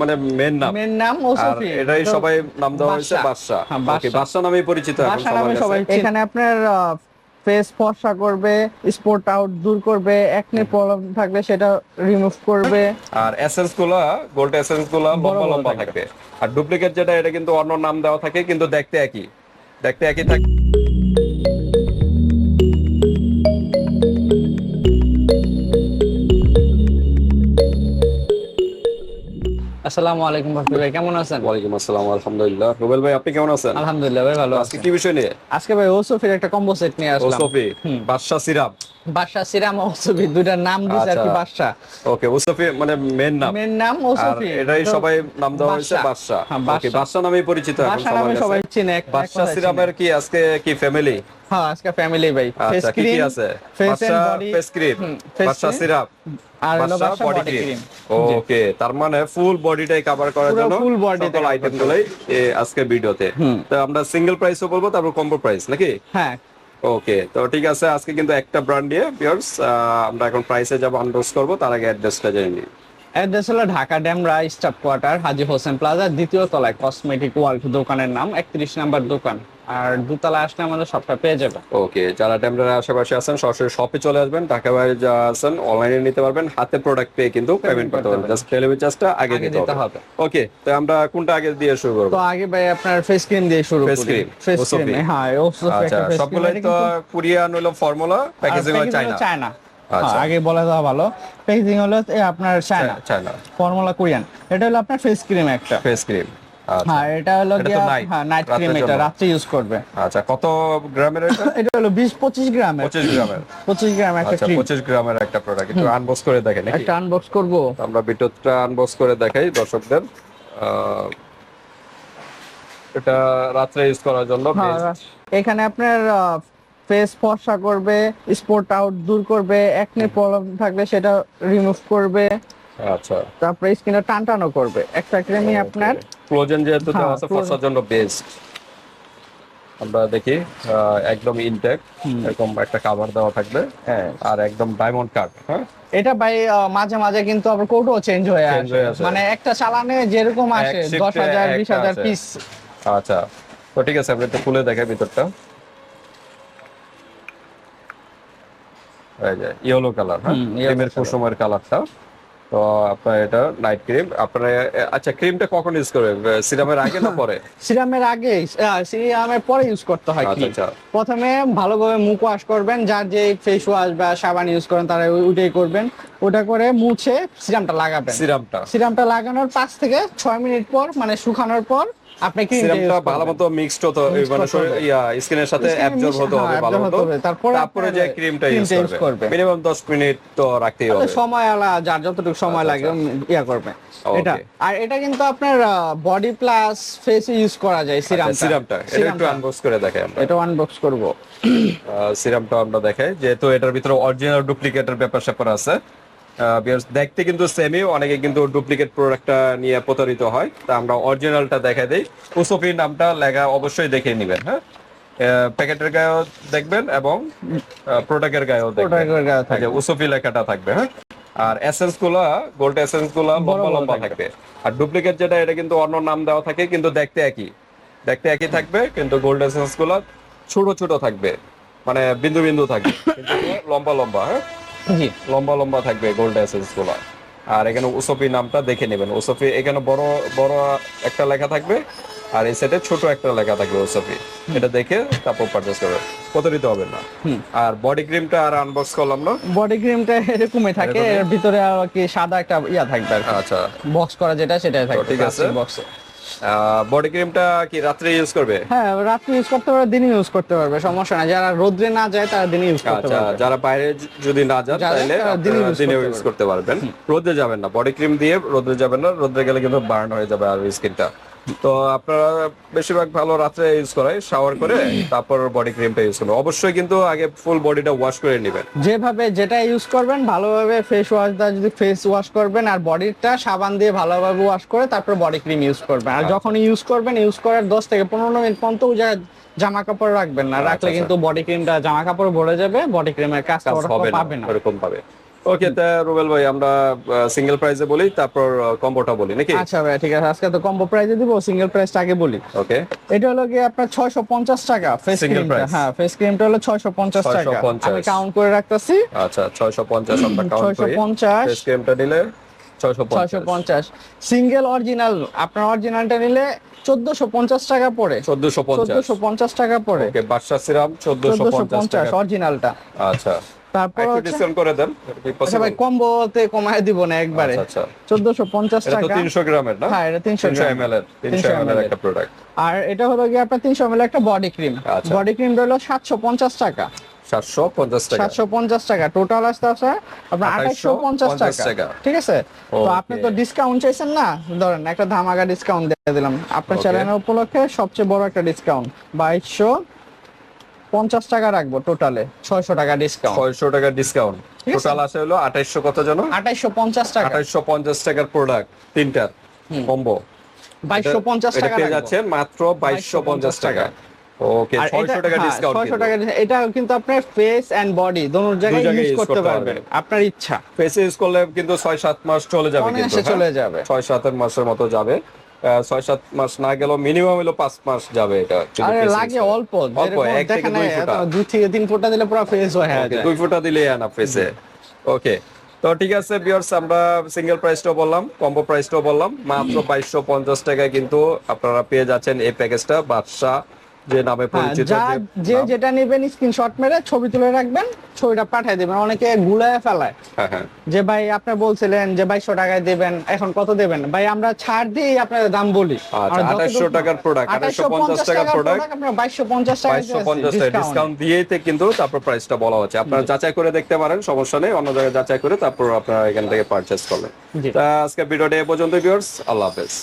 মানে মেন নাম। মেন নাম ও এটাই সবাই নাম দেওয়া হয়েছে বাদশা। বাদশা হ্যাঁ, ওকে বাদশা। বাদশা পরিচিত এখন নামে সবাই এখানে আপনার ফেস ফর্সা করবে স্পট আউট দূর করবে একনি প্রবলেম থাকলে সেটা রিমুভ করবে। আর এসেন্সগুলা গোল্ড এসেন্সগুলা লম্বা লম্বা থাকবে আর ডুপ্লিকেট যেটা এটা কিন্তু অন্য নাম দেওয়া থাকে কিন্তু দেখতে একই। দেখতে একই থাকে। আসসালামু আলাইকুম ভাবি ভাই কেমন আছেন? ওয়ালাইকুম আসসালাম আলহামদুলিল্লাহ। রুবেল ভাই আপনি কেমন আছেন? আলহামদুলিল্লাহ ভাই ভালো আজকে আছি। কি বিষয় নিয়ে? আজকে ভাই ওসফির সফির একটা কম্বো সেট নিয়ে আসলাম। বাদশাহ বাদশা সিরাপ। বাদশা সিরাম ও সফি দুইটা নাম দিছে আর কি আচ্ছা। বাদশা ওকে ও সফি মানে মেন নাম। মেন নাম ও আর সফি এটাই সবাই নাম দেওয়া হয়েছে বাদশা। হ্যাঁ, ওকে বাদশা। নামেই পরিচিত এখন সবার নামে সবাই চিনে এক- বাদশা কি আজকে কি ফ্যামিলি হ্যাঁ আজকে ফ্যামিলি ভাই। ফেস আচ্ছা ক্রিম আছে? Face and body face cream Badsha syrup R Badsha body cream okay তার মানে ফুল বডিটাই কভার করার জন্য ফুল বডি সকল আইটেম গুলাই আজকে ভিডিওতে তো। আমরা সিঙ্গেল প্রাইসও বলব তারপর কম্বো প্রাইস নাকি? হ্যাঁ। ওকে তো ঠিক আছে, আজকে কিন্তু একটা ব্র্যান্ড দিয়ে ভিউয়ার্স আমরা এখন প্রাইসে যাব আনবক্স করব, তার আগে অ্যাড্রেসটা জেনে নিই। অ্যাড্রেস হলো Dhaka Demra staff quarter, Haji Hossain plaza দ্বিতীয় তলায় কসমেটিক ওয়ার্ল্ড দোকানের নাম, একত্রিশ নাম্বার দোকান। আর দুতলা আসলে আমাদের সবটা পেয়ে যাবে। ওকে যারা টেম্পোরারি আশেপাশে আছেন সরাসরি শপে চলে আসবেন ঢাকা বাইরে যারা আছেন অনলাইনে নিতে পারবেন হাতে প্রোডাক্ট পেয়ে কিন্তু পেমেন্ট করতে পারবেন। জাস্ট ডেলিভারি চার্জটা আগে আগে দিতে হবে। ওকে তো আমরা কোনটা আগে দিয়ে শুরু করব? তো আগে ভাই আপনার ফেস ক্রিম দিয়ে শুরু করি। Face Osofi। ক্রিম হ্যাঁ আচ্ছা সবগুলাই তো কোরিয়ান হলো ফর্মুলা প্যাকেজিং হলো চায়না চায়না আচ্ছা। আগে বলে দেওয়া ভালো। প্যাকেজিং হলো আপনার চায়না চায়না ফর্মুলা কোরিয়ান এটা হলো আপনার ফেস ক্রিম একটা। ফেস ক্রিম আচ্ছা হ্যাঁ এটা হলো গিয়া হ্যাঁ নাইট ক্রিম এটা জন্য। রাত্রে ইউজ করবে। আচ্ছা কত গ্রামের এটা? এটা হলো বিশ পঁচিশ গ্রামের। পঁচিশ গ্রামের। পঁচিশ গ্রাম একটা আচ্ছা ক্রিম পঁচিশ গ্রামের একটা প্রোডাক্ট একটু আনবক্স করে দেখেন নাকি? একটা আনবক্স করব। আমরা ভিডিওটা আনবক্স করে দেখাই দর্শকদের। এটা রাত্রে ইউজ করার জন্য হ্যাঁ, এখানে আপনার ফেস ফর্সা করবে স্পট আউট দূর করবে একনি প্রবলেম থাকলে সেটা রিমুভ করবে। আচ্ছা। তারপরে স্কিনটা টান টানও করবে। একটা ক্রিমই আপনার ক্লোজেন যেহেতু দেওয়া হ্যাঁ, আছে ফর্সার জন্য বেস্ট আমরা দেখি একদম ইনটেক এরকম একটা কভার দেওয়া থাকবে। হ্যাঁ। আর একদম ডায়মন্ড কাট হ্যাঁ? এটা ভাই মাঝে মাঝে কিন্তু আবার কোডও চেঞ্জ হয়ে আসে। মানে একটা চালানে যেরকম আসে দশ হাজার বিশ হাজার পিস আচ্ছা। তো ঠিক আছে আমরা একটু খুলে দেখাই ভিতরটা। ইয়েলো কালার হ্যাঁ? ক্রিমের কুসুমের কালারটা তো আপনার এটা নাইট ক্রিম আপনার আচ্ছা ক্রিমটা কখন ইউজ করবে সিরামের আগে না পরে? সিরামের আগে সিরামের পরে ইউজ করতে হয় কি cream। আচ্ছা। প্রথমে ভালোভাবে মুখ ওয়াশ করবেন যার যে ফেস ওয়াশ বা সাবান ইউজ করেন তারা ওইটাই করবেন। ওটা করে মুছে সিরামটা লাগাবেন। সিরামটা। সিরামটা লাগানোর পাঁচ থেকে ছয় মিনিট পর মানে শুকানোর পর আপনি ক্রিমটা সিরামটা ভালো মিক্সড হতো মানে করতে শরীর- হবে। ইয়া স্কিনের সাথে অ্যাবজর্ব হতে হবে হ্যাঁ, ভালো absorb মতো হতে হবে। তারপরে তারপরে যে ক্রিমটা ইউজ করবে করবে। মিনিমাম 10 মিনিট তো রাখতেই হবে। সময় আলা যার যতটুকু সময় আচ্ছা, লাগে ইয়া করবে এটা। আর এটা কিন্তু আপনার বডি প্লাস ফেসে ইউজ করা যায় সিরামটা আচ্ছা, সিরামটা এটা একটু আনবক্স করে দেখাই আমরা। এটা আনবক্স করব। আহ, সিরামটা আমরা দেখাই যেহেতু এটার ভিতরে অরিজিনাল ডুপ্লিকেটের ব্যাপার স্যাপার আছে। দেখতে কিন্তু সেমই অনেকে কিন্তু ডুপ্লিকেট প্রোডাক্টটা নিয়ে প্রতারিত হয়। তা আমরা অরিজিনালটা দেখাই দেই। উসফি নামটা লেখা অবশ্যই দেখে নেবেন হ্যাঁ? প্যাকেটের গায়েও দেখবেন এবং প্রোডাক্টের গায়েও দেখবেন। উসফি লেখাটা থাকবে হ্যাঁ? আর এসেন্সগুলা গোল্ড এসেন্সগুলা লম্বা লম্বা থাকবে। আর ডুপ্লিকেট যেটা এটা কিন্তু অন্য নাম দেওয়া থাকে কিন্তু দেখতে একই। দেখতে একই থাকবে কিন্তু গোল্ড এসেন্সগুলা ছোট ছোট থাকবে। মানে বিন্দু বিন্দু থাকবে কিন্তু লম্বা লম্বা হ্যাঁ? জি। লম্বা লম্বা থাকবে গোল্ড এসেন্সগুলা। আর এখানে উসফি নামটা দেখে নেবেন। উসফি এখানে বড় বড় একটা লেখা থাকবে আর এই সাইডে ছোট একটা লেখা থাকবে উসফি এটা দেখে তারপর পারচেস করবেন। প্রতারিত হবে না। আর বডি ক্রিমটা আর আনবক্স করলাম না। বডি ক্রিমটা এরকমই থাকে। এর ভিতরে আর কি সাদা একটা ইয়া থাকবে আচ্ছা। বক্স করা যেটা সেটাই থাকবে ঠিক আছে। বক্সে বডি ক্রিমটা কি রাত্রে ইউজ করবে? হ্যাঁ রাত্রে ইউজ করতে পারবে দিনে ইউজ করতে পারবে সমস্যা নাই। যারা রোদ্রে না যায় তারা দিনে ইউজ করতে আচ্ছা পারবে। যারা বাইরে যদি না যান তাহলে দিনে দিনে ইউজ করতে পারবেন। রোদে যাবেন না বডি ক্রিম দিয়ে রোদে যাবেন না রোদে গেলে কিন্তু বার্ন হয়ে যাবে আর স্কিনটা তো আপনারা বেশিরভাগ ভালো রাত্রে ইউজ করায় শাওয়ার করে তারপর বডি ক্রিমটা ইউজ করবেন। অবশ্যই কিন্তু আগে ফুল বডিটা ওয়াশ করে নেবেন। যেভাবে যেটা ইউজ করবেন ভালোভাবে ফেস ওয়াশ দা যদি ফেস ওয়াশ করবেন আর বডিটা সাবান দিয়ে ভালোভাবে ওয়াশ করে তারপর বডি ক্রিম ইউজ করবেন। আচ্ছা। আর যখন ইউজ করবেন ইউজ করার দশ থেকে পনেরো মিনিট পর্যন্ত জামা কাপড় রাখবেন না। রাখলে আচ্ছা। কিন্তু বডি ক্রিমটা জামা কাপড় ভরে যাবে বডি ক্রিমের কাজ হবে না এরকম পাবে। ওকে তা রুবেল ভাই আমরা সিঙ্গেল প্রাইসে বলি তারপর কম্বোটা বলি নাকি? আচ্ছা ভাই ঠিক আছে। আজকে তো কম্বো প্রাইজে দিব সিঙ্গেল প্রাইসটা আগে বলি। ওকে এটা হলো গিয়ে আপনার ছয়শো পঞ্চাশ টাকা ফেস ক্রিমটা। হ্যাঁ ফেস ক্রিমটা হলো ছয়শো পঞ্চাশ টাকা। আমি কাউন্ট করে রাখতেছি। আচ্ছা ছয়শো পঞ্চাশ আমরা কাউন্ট করি। 650 ফেস ক্রিমটা নিলে ছয়শো ছয়শো পঞ্চাশ। পঞ্চাশ সিঙ্গেল অরিজিনাল আপনার অরিজিনালটা নিলে চোদ্দশো পঞ্চাশ টাকা পড়ে। চোদ্দশো পঞ্চাশ। চোদ্দশো পঞ্চাশ টাকা পড়ে। ওকে বাদশা সিরাম চোদ্দশো চোদ্দশো পঞ্চাশ পঞ্চাশ টাকা। অরিজিনালটা আচ্ছা। তারপর ডিসকাউন্ট করে দেন আচ্ছা ভাই possible? কম্বোতে কমায় দিব না একবারে। আচ্ছা, আচ্ছা। চোদ্দশো পঞ্চাশ এটা তো টাকা। তিনশো গ্রামের না? হ্যাঁ এটা এর 300 একটা প্রোডাক্ট আর এটা হলো গিয়ে আপনার ml একটা বডি ক্রিম আচ্ছা। বডি ক্রিম টাকা। সাতশো পঞ্চাশ টাকা। সাতশো পঞ্চাশ টাকা। টোটাল আসতে আছে আপনার আঠাশশো পঞ্চাশ 2850 টাকা টাকা। ঠিক আছে? তো আপনি তো ডিসকাউন্ট চাইছেন না? ধরেন একটা ধামাকা ডিসকাউন্ট দিয়ে দিলাম। আপনার চ্যানেল উপলক্ষে সবচেয়ে বড় একটা ডিসকাউন্ট বাইশশো পঞ্চাশ টাকা রাখব টোটালে ছয়শো টাকা ডিসকাউন্ট ছয়শো টাকা ডিসকাউন্ট। টোটাল আসে হলো আঠাইশশো কত জন আঠাইশশো পঞ্চাশ টাকা। আঠাইশশো পঞ্চাশ টাকার প্রোডাক্ট তিনটার কম্বো বাইশশো পঞ্চাশ টাকা। যাচ্ছেন মাত্র বাইশশো পঞ্চাশ টাকা। ওকে আর ছয়শো এটা- টাকা হ্যাঁ, ডিসকাউন্ট 600 টাকা এটা কিন্তু আপনার ফেস এন্ড বডি দোনো জায়গায় ইউজ করতে পারবেন। আপনার ইচ্ছা। ফেসে ইউজ করলে কিন্তু ছয় সাত মাস চলে যাবে কিন্তু হ্যাঁ? চলে যাবে। ছয় সাত মাসের মতো যাবে। ছয় সাত মাস না গেলেও মিনিমাম হলো পাঁচ মাস যাবে এটা আরে লাগে অল্প অল্প এক থেকে দুই ফোঁটা। দুই থেকে তিন ফোঁটা দিলে পুরো ফেস হয়ে যায়। দুই ফুটা দিলে না ফেসে ওকে তো ঠিক আছে বিয়ার্স আমরা সিঙ্গেল প্রাইসটাও বললাম কম্বো প্রাইসটাও বললাম মাত্র বাইশশো পঞ্চাশ টাকায় কিন্তু আপনারা পেয়ে যাচ্ছেন এই প্যাকেজটা বাদশা যে নামে হ্যাঁ, পরিচিত যা যেটা নেবেন স্ক্রিনশট মেরে ছবি তুলে রাখবেন ছবিটা পাঠিয়ে দিবেন। অনেকে গুলায় ফেলায়। হ্যাঁ হ্যাঁ। যে ভাই আপনি বলছিলেন যে বাইশশো টাকায় দেবেন এখন কত দেবেন? ভাই আমরা ছাড় দিয়ে আপনাদের দাম বলি। আচ্ছা, 2800 টাকার product, 2850 টাকার প্রোডাক্ট আপনার বাইশশো পঞ্চাশ টাকা বাইশশো পঞ্চাশ টাকা ডিসকাউন্ট দিয়েতে কিন্তু তারপর প্রাইসটা বলা হচ্ছে। আপনারা যাচাই করে দেখতে পারেন সমস্যা নেই। অন্য জায়গায় যাচাই করে তারপর আপনারা এখান থেকে পারচেস। তা আজকে ভিডিওটা এ পর্যন্ত ভিউয়ার্স আল্লাহ হাফেজ।